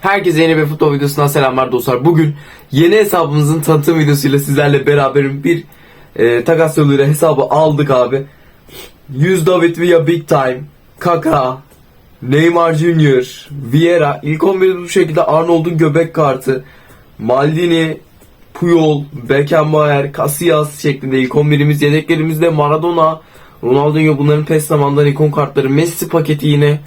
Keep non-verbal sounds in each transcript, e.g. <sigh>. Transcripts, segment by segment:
Herkese yeni bir futbol videosundan selamlar dostlar. Bugün yeni hesabımızın tanıtım videosuyla sizlerle beraberim. Bir e, takas yoluyla hesabı aldık abi. 100 David Villa Big Time, Kaka, Neymar Junior, Vieira. İlk 11'de bu şekilde Arnold'un göbek kartı, Maldini, Puyol, Beckenbauer, Casillas şeklinde ilk 11'imiz. Yedeklerimizde Maradona, Ronaldinho bunların PES zamandan ikon kartları. Messi paketi yine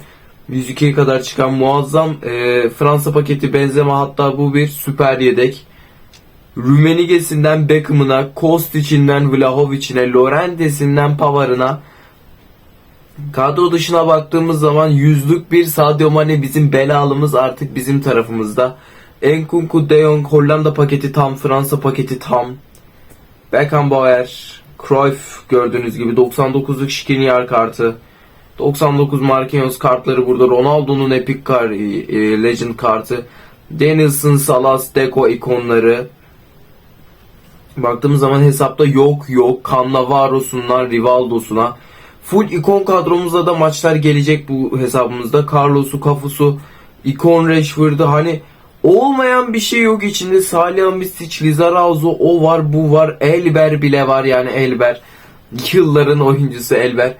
102'ye kadar çıkan muazzam e, Fransa paketi Benzema hatta bu bir süper yedek. Rummenigge'sinden Beckham'ına, Kostic'inden Vlahovic'ine, Lorentes'inden Pavar'ına kadro dışına baktığımız zaman yüzlük bir Sadio Mane bizim belalımız artık bizim tarafımızda. Enkunku, De Jong, Hollanda paketi tam, Fransa paketi tam. Beckenbauer, Cruyff gördüğünüz gibi 99'luk Skriniar kartı. 99 Marquinhos kartları burada. Ronaldo'nun Epic kar, e, Legend kartı. Danielson, Salas, Deco ikonları. Baktığımız zaman hesapta yok yok. Cannavaro'sundan Rivaldo'suna. Full ikon kadromuzda da maçlar gelecek bu hesabımızda. Carlos'u, Cafus'u, ikon Rashford'u hani olmayan bir şey yok içinde. Salih Misic, Lizarazo o var bu var. Elber bile var yani Elber. <laughs> Yılların oyuncusu Elber.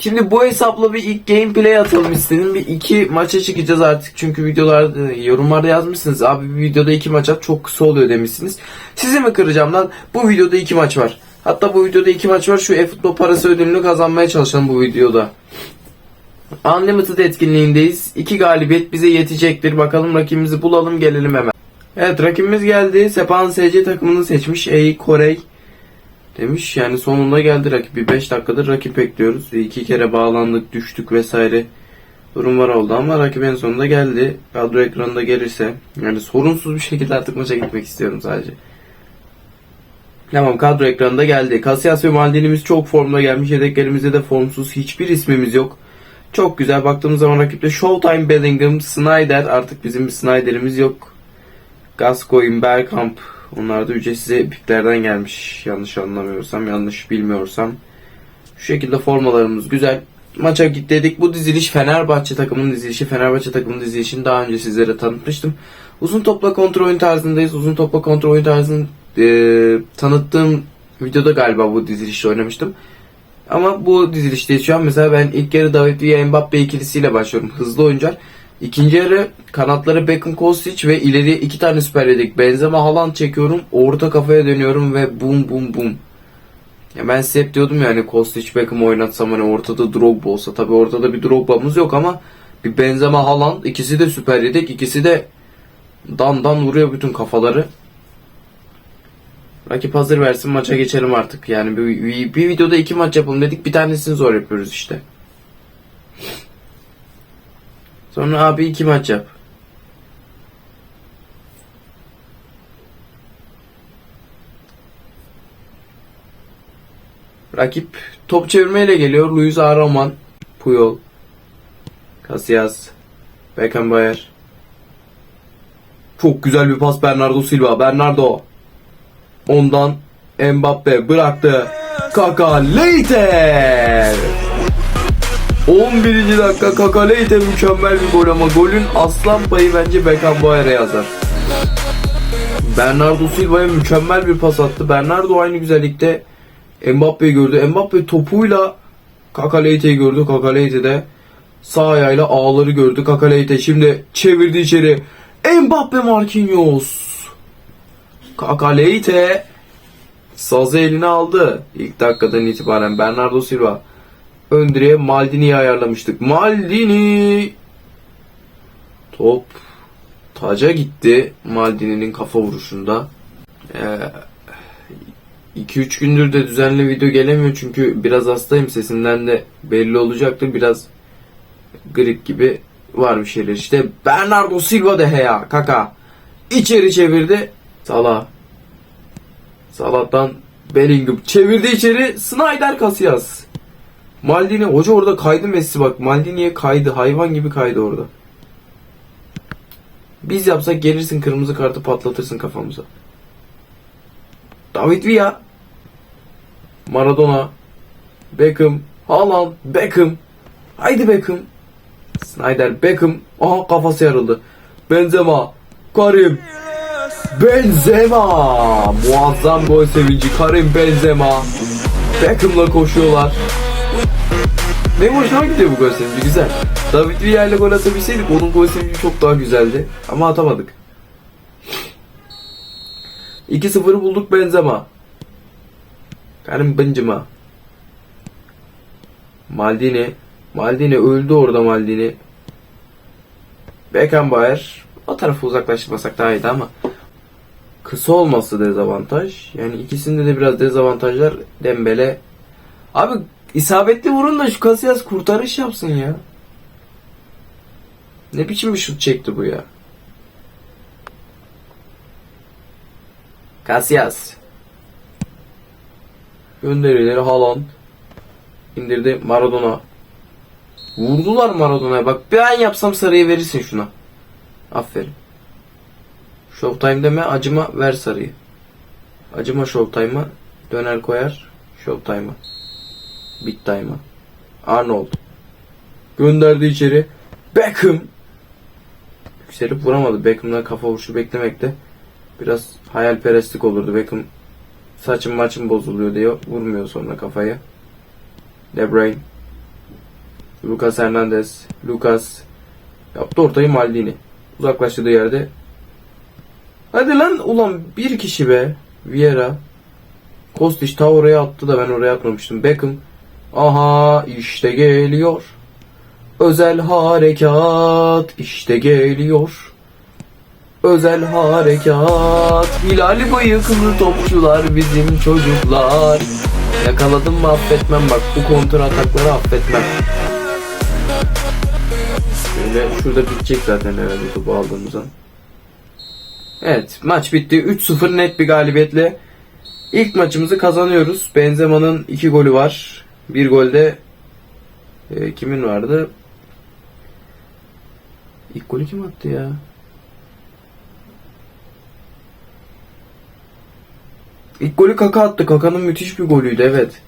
Şimdi bu hesapla bir ilk gameplay atalım istedim. Bir iki maça çıkacağız artık. Çünkü videolarda, yorumlarda yazmışsınız. Abi bir videoda iki maç at çok kısa oluyor demişsiniz. Sizi mi kıracağım lan? Bu videoda iki maç var. Hatta bu videoda iki maç var. Şu e-futbol parası ödülünü kazanmaya çalışalım bu videoda. Unlimited etkinliğindeyiz. İki galibiyet bize yetecektir. Bakalım rakibimizi bulalım gelelim hemen. Evet rakibimiz geldi. Sepan SC takımını seçmiş. Ey Korey demiş. Yani sonunda geldi rakip. Bir 5 dakikadır rakip bekliyoruz. İki kere bağlandık, düştük vesaire durumlar oldu ama rakip en sonunda geldi. Kadro ekranında gelirse yani sorunsuz bir şekilde artık maça gitmek istiyorum sadece. Tamam kadro ekranında geldi. Casillas ve Maldini'miz çok formda gelmiş. Yedeklerimizde de formsuz hiçbir ismimiz yok. Çok güzel. Baktığımız zaman rakipte Showtime Bellingham, Snyder. Artık bizim bir Snyder'imiz yok. Gascoigne, Bergkamp. Onlar da ücretsiz epiklerden gelmiş. Yanlış anlamıyorsam, yanlış bilmiyorsam. Şu şekilde formalarımız güzel. Maça git dedik. Bu diziliş Fenerbahçe takımının dizilişi. Fenerbahçe takımının dizilişini daha önce sizlere tanıtmıştım. Uzun topla kontrol oyun tarzındayız. Uzun topla kontrol oyun tarzını e, tanıttığım videoda galiba bu dizilişte oynamıştım. Ama bu dizilişteyiz şu an. Mesela ben ilk yarı David Villa Mbappe ikilisiyle başlıyorum. Hızlı oyuncular. İkinci yarı kanatları Beckham Kostic ve ileriye iki tane süper yedek. Benzema Haaland çekiyorum. Orta kafaya dönüyorum ve bum bum bum. Ya ben size hep diyordum yani Kostic Beckham oynatsam hani ortada Drogba olsa. Tabi ortada bir Drogba'mız yok ama bir Benzema Haaland ikisi de süper yedek. ikisi de dan dan vuruyor bütün kafaları. Rakip hazır versin maça geçelim artık. Yani bir, bir, bir videoda iki maç yapalım dedik. Bir tanesini zor yapıyoruz işte. Sonra abi iki maç yap. Rakip top çevirmeyle geliyor. Luis Araman, Puyol, Casillas, Beckenbauer. Çok güzel bir pas Bernardo Silva. Bernardo. Ondan Mbappe bıraktı. Kaka Leite. 11. dakika Kaka Leite mükemmel bir gol ama golün aslan payı bence Beckenbauer'e yazar. Bernardo Silva'ya mükemmel bir pas attı. Bernardo aynı güzellikte Mbappe'yi gördü. Mbappe topuyla Kaka Leite'yi gördü. Kaka Leite de sağ ayağıyla ağları gördü. Kaka Leite şimdi çevirdi içeri. Mbappe Marquinhos. Kaka Leite sazı eline aldı. İlk dakikadan itibaren Bernardo Silva ön direğe Maldini'yi ayarlamıştık. Maldini top taca gitti Maldini'nin kafa vuruşunda. 2-3 gündür de düzenli video gelemiyor çünkü biraz hastayım sesinden de belli olacaktır. Biraz grip gibi var bir şeyler. İşte Bernardo Silva de ya kaka içeri çevirdi. Salah Salah'tan Bellingham çevirdi içeri Snyder Casillas. Maldini hoca orada kaydı Messi bak Maldini'ye kaydı hayvan gibi kaydı orada. Biz yapsak gelirsin kırmızı kartı patlatırsın kafamıza. David Villa Maradona Beckham Haaland Beckham Haydi Beckham Snyder Beckham Aha kafası yarıldı. Benzema. Karim. Benzema. Muazzam gol sevinci. Karim Benzema. Beckham'la koşuyorlar. Benim hoşuma gidiyor bu gol sevinci. Güzel. David Villa ile gol atabilseydik onun gol sevinci çok daha güzeldi. Ama atamadık. 2-0'ı bulduk Benzema. Karim Benzema. Maldini. Maldini öldü orada Maldini. Beckenbauer. O tarafı uzaklaştırmasak daha iyiydi ama kısa olması dezavantaj. Yani ikisinde de biraz dezavantajlar. Dembele. Abi isabetli vurun da şu Casillas kurtarış yapsın ya. Ne biçim bir şut çekti bu ya. Casillas. Gönderileri Haaland. İndirdi Maradona. Vurdular Maradona'ya. Bak ben yapsam sarıyı verirsin şuna. Aferin. Showtime deme acıma ver sarıyı. Acıma Showtime'a. Döner koyar. Showtime'a. Big time'a. Arnold. Gönderdi içeri. Beckham. Yükselip vuramadı. Beckham'dan kafa vuruşu beklemekte. Biraz hayalperestlik olurdu. Beckham saçım maçım bozuluyor diyor. Vurmuyor sonra kafaya. De. Lucas Hernandez. Lucas. Yaptı ortayı Maldini. Uzaklaştığı yerde. Hadi lan ulan bir kişi be. Vieira. Kostić ta oraya attı da ben oraya atmamıştım. Beckham. Aha işte geliyor. Özel harekat işte geliyor. Özel harekat. Hilali bıyıklı topçular bizim çocuklar. Yakaladım mı affetmem. Bak bu kontra atakları affetmem. Şöyle şurada bitecek zaten herhalde topu aldığımızdan Evet maç bitti. 3-0 net bir galibiyetle İlk maçımızı kazanıyoruz. Benzema'nın 2 golü var Bir golde e, kimin vardı? İlk golü kim attı ya? İlk golü Kaka attı. Kaka'nın müthiş bir golüydü evet.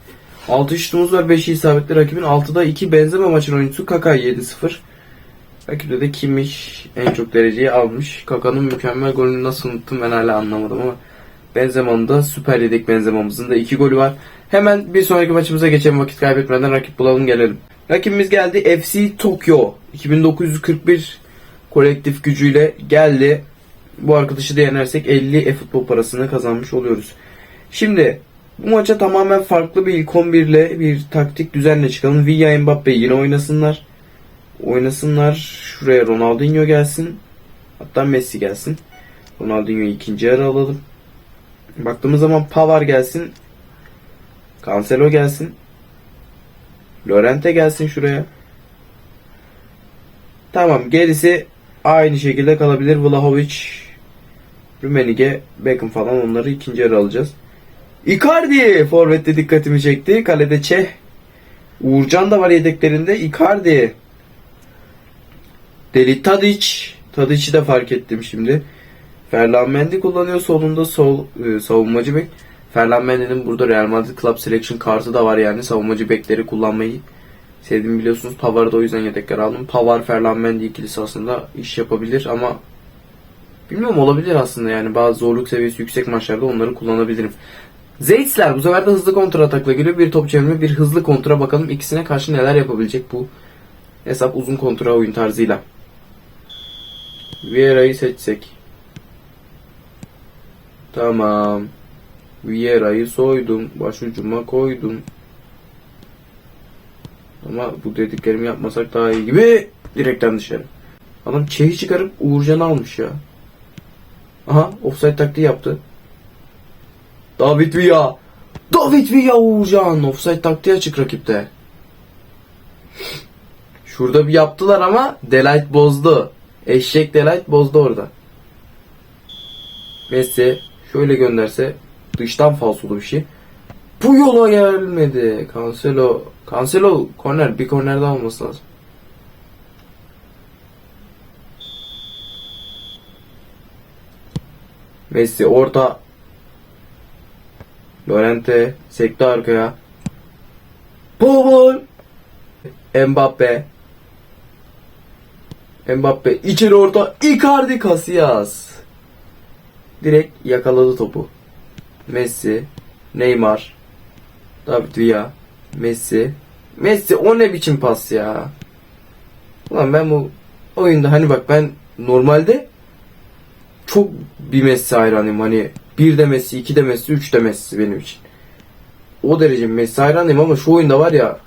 6 şutumuz var 5'i isabetli rakibin. 6'da 2 benzeme maçın oyuncusu Kaka 7-0. Rakipte de kimmiş en çok dereceyi almış. Kaka'nın mükemmel golünü nasıl unuttum ben hala anlamadım ama Benzema'nın da Süper Lig'deki Benzema'mızın da 2 golü var. Hemen bir sonraki maçımıza geçelim vakit kaybetmeden rakip bulalım gelelim. Rakibimiz geldi FC Tokyo 2941 kolektif gücüyle geldi. Bu arkadaşı da yenersek 50 e-futbol parasını kazanmış oluyoruz. Şimdi bu maça tamamen farklı bir ilk 11 ile bir taktik düzenle çıkalım. Villa Mbappe yine oynasınlar. Oynasınlar. Şuraya Ronaldinho gelsin. Hatta Messi gelsin. Ronaldinho'yu ikinci yarı alalım. Baktığımız zaman Pavar gelsin. Cancelo gelsin. Lorente gelsin şuraya. Tamam gerisi aynı şekilde kalabilir. Vlahovic, Rumenige, Beckham falan onları ikinci yarı alacağız. Icardi forvette dikkatimi çekti. Kalede Çeh. Uğurcan da var yedeklerinde. Icardi. Deli Tadic. Tadic'i de fark ettim şimdi. Ferland Mendy kullanıyor solunda sol e, savunmacı bek. Ferland Mendy'nin burada Real Madrid Club Selection kartı da var yani savunmacı bekleri kullanmayı sevdiğimi biliyorsunuz. Pavar'ı da o yüzden yedekler aldım. Pavar Ferland Mendy ikilisi aslında iş yapabilir ama bilmiyorum olabilir aslında yani bazı zorluk seviyesi yüksek maçlarda onları kullanabilirim. Zeytsler bu sefer de hızlı kontra atakla geliyor. Bir top çevirme bir hızlı kontra bakalım ikisine karşı neler yapabilecek bu hesap uzun kontra oyun tarzıyla. Vieira'yı seçsek. Tamam. Vieira'yı soydum. Başucuma koydum. Ama bu dediklerimi yapmasak daha iyi gibi. Direkten dışarı. Adam çeyi çıkarıp Uğurcan'ı almış ya. Aha offside taktiği yaptı. David Villa. David Villa Uğurcan. Offside taktiği açık rakipte. Şurada bir yaptılar ama Delight bozdu. Eşek Delight bozdu orada. Messi şöyle gönderse dıştan falsolu bir şey. Bu yola gelmedi. Cancelo. Cancelo korner. Bir korner daha olması lazım. Messi orta. Lorente sekti arkaya. Paul. Mbappe. Mbappe içeri orta Icardi Casillas. Direkt yakaladı topu. Messi, Neymar, David Villa, Messi. Messi o ne biçim pas ya? Ulan ben bu oyunda hani bak ben normalde çok bir Messi hayranıyım. Hani bir de Messi, iki de Messi, üç de Messi benim için. O derece Messi hayranıyım ama şu oyunda var ya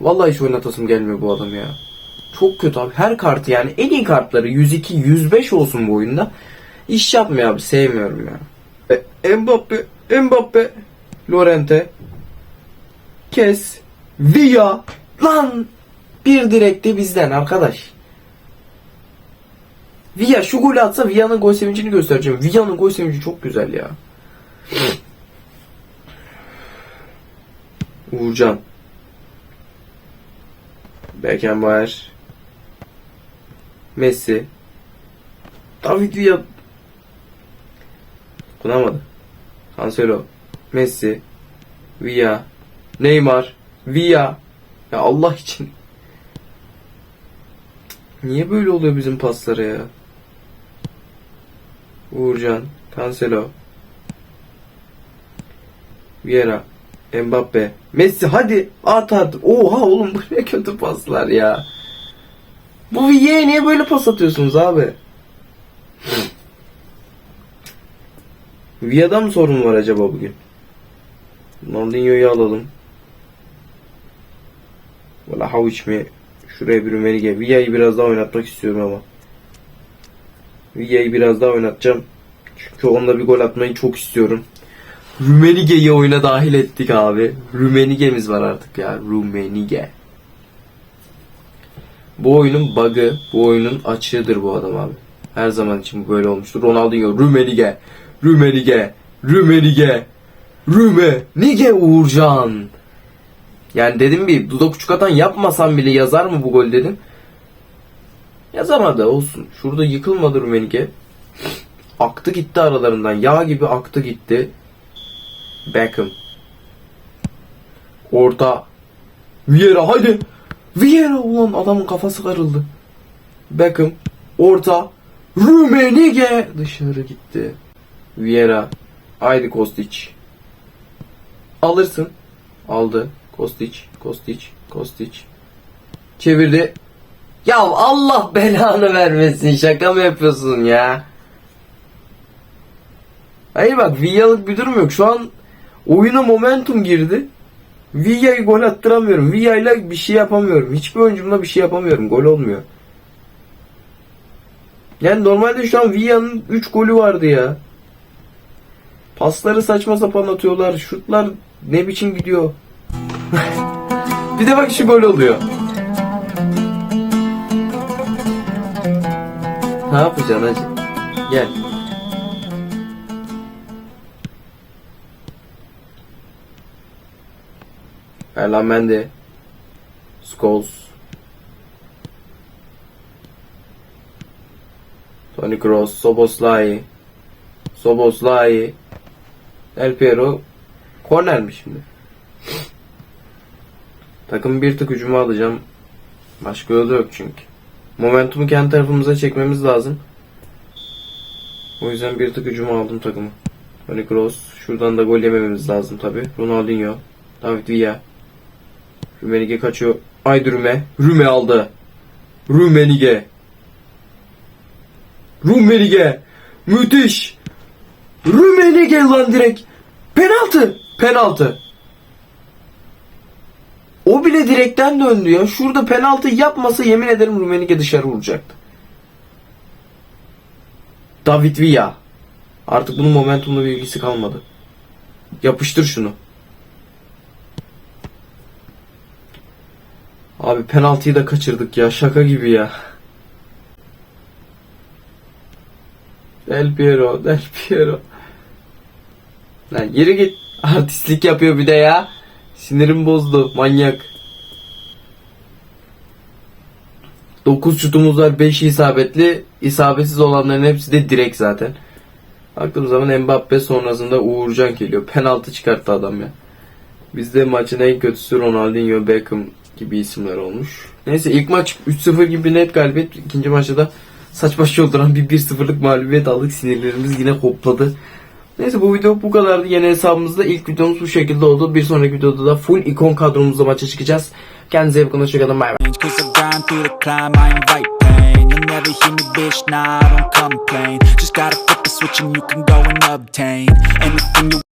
vallahi hiç oynatasım gelmiyor bu adam ya. Çok kötü abi. Her kartı yani en iyi kartları 102, 105 olsun bu oyunda. İş yapmıyor abi. Sevmiyorum ya. E, Mbappe, Mbappe, Lorente, Kes, Villa. Lan bir direkte bizden arkadaş. Villa şu golü atsa Villa'nın gol sevincini göstereceğim. Villa'nın gol sevinci çok güzel ya. Uğurcan. Beckenbauer. Messi. David Villa. Kunamadı. Cancelo. Messi. Villa. Neymar. Villa. Ya Allah için. Niye böyle oluyor bizim paslara ya? Uğurcan. Cancelo. Vieira. Mbappe. Messi hadi at at. Oha oğlum <laughs> bu ne kötü paslar ya. Bu Villa'ya niye böyle pas atıyorsunuz abi? Villa'da mı sorun var acaba bugün? Ronaldinho'yu alalım. Valla havuç mi? Şuraya bir Rümenige. Villa'yı biraz daha oynatmak istiyorum ama. Villa'yı biraz daha oynatacağım. Çünkü onda bir gol atmayı çok istiyorum. Rumenige'yi oyuna dahil ettik abi. Rumenige'miz var artık ya. Rumenige. Bu oyunun bug'ı, bu oyunun açığıdır bu adam abi. Her zaman için böyle olmuştur. Ronaldinho, Rumenige, Rumenige, Rumenige, Rumenige Uğurcan. Yani dedim bir dudak uçuk atan yapmasam bile yazar mı bu gol dedim. Yazamadı olsun. Şurada yıkılmadı Rumenige. Aktı gitti aralarından. Yağ gibi aktı gitti. Beckham. Orta. Vieira haydi. Vieira ulan adamın kafası karıldı. Beckham. Orta. Rumenige dışarı gitti. Vieira. Haydi Kostic. Alırsın. Aldı. Kostic. Kostic. Kostic. Çevirdi. Ya Allah belanı vermesin. Şaka mı yapıyorsun ya? Hayır bak Villa'lık bir durum yok. Şu an oyuna momentum girdi. Villa'yı gol attıramıyorum. Villa'yla bir şey yapamıyorum. Hiçbir oyuncumla bir şey yapamıyorum. Gol olmuyor. Yani normalde şu an Villa'nın 3 golü vardı ya. Pasları saçma sapan atıyorlar. Şutlar ne biçim gidiyor. <laughs> bir de bak şu gol oluyor. Ne yapacaksın hacı? Gel. Erlan Mendy. Scholes. Toni Kroos. Soboslai. Soboslai. El Piero. Korner mi şimdi? Takım bir tık hücuma alacağım. Başka yolu yok çünkü. Momentumu kendi tarafımıza çekmemiz lazım. O yüzden bir tık hücuma aldım takımı. Toni Kroos. Şuradan da gol yemememiz lazım tabi. Ronaldinho. David Villa. Rümenige kaçıyor. Haydi Rüme. Rüme aldı. Rümenige. Rümenige. Müthiş. Rümenige lan direkt. Penaltı. Penaltı. O bile direkten döndü ya. Şurada penaltı yapmasa yemin ederim Rümenige dışarı vuracaktı. David Villa. Artık bunun momentumla bir ilgisi kalmadı. Yapıştır şunu. Abi penaltıyı da kaçırdık ya. Şaka gibi ya. Del Piero, Del Piero. Lan yürü git. <laughs> Artistlik yapıyor bir de ya. Sinirim bozdu. Manyak. 9 şutumuz var. 5 isabetli. İsabetsiz olanların hepsi de direkt zaten. Baktığım zaman Mbappe sonrasında Uğurcan geliyor. Penaltı çıkarttı adam ya. Bizde maçın en kötüsü Ronaldinho, Beckham gibi isimler olmuş. Neyse ilk maç 3-0 gibi net galibiyet. İkinci maçta da saç baş yolduran bir 1-0'lık mağlubiyet aldık. Sinirlerimiz yine hopladı. Neyse bu video bu kadardı. Yeni hesabımızda ilk videomuz bu şekilde oldu. Bir sonraki videoda da full ikon kadromuzla maça çıkacağız. Kendinize iyi bakın. Hoşçakalın. Bay bay. Never hear me, bitch, nah, I don't complain Just gotta flip the switch and you can go and obtain Anything you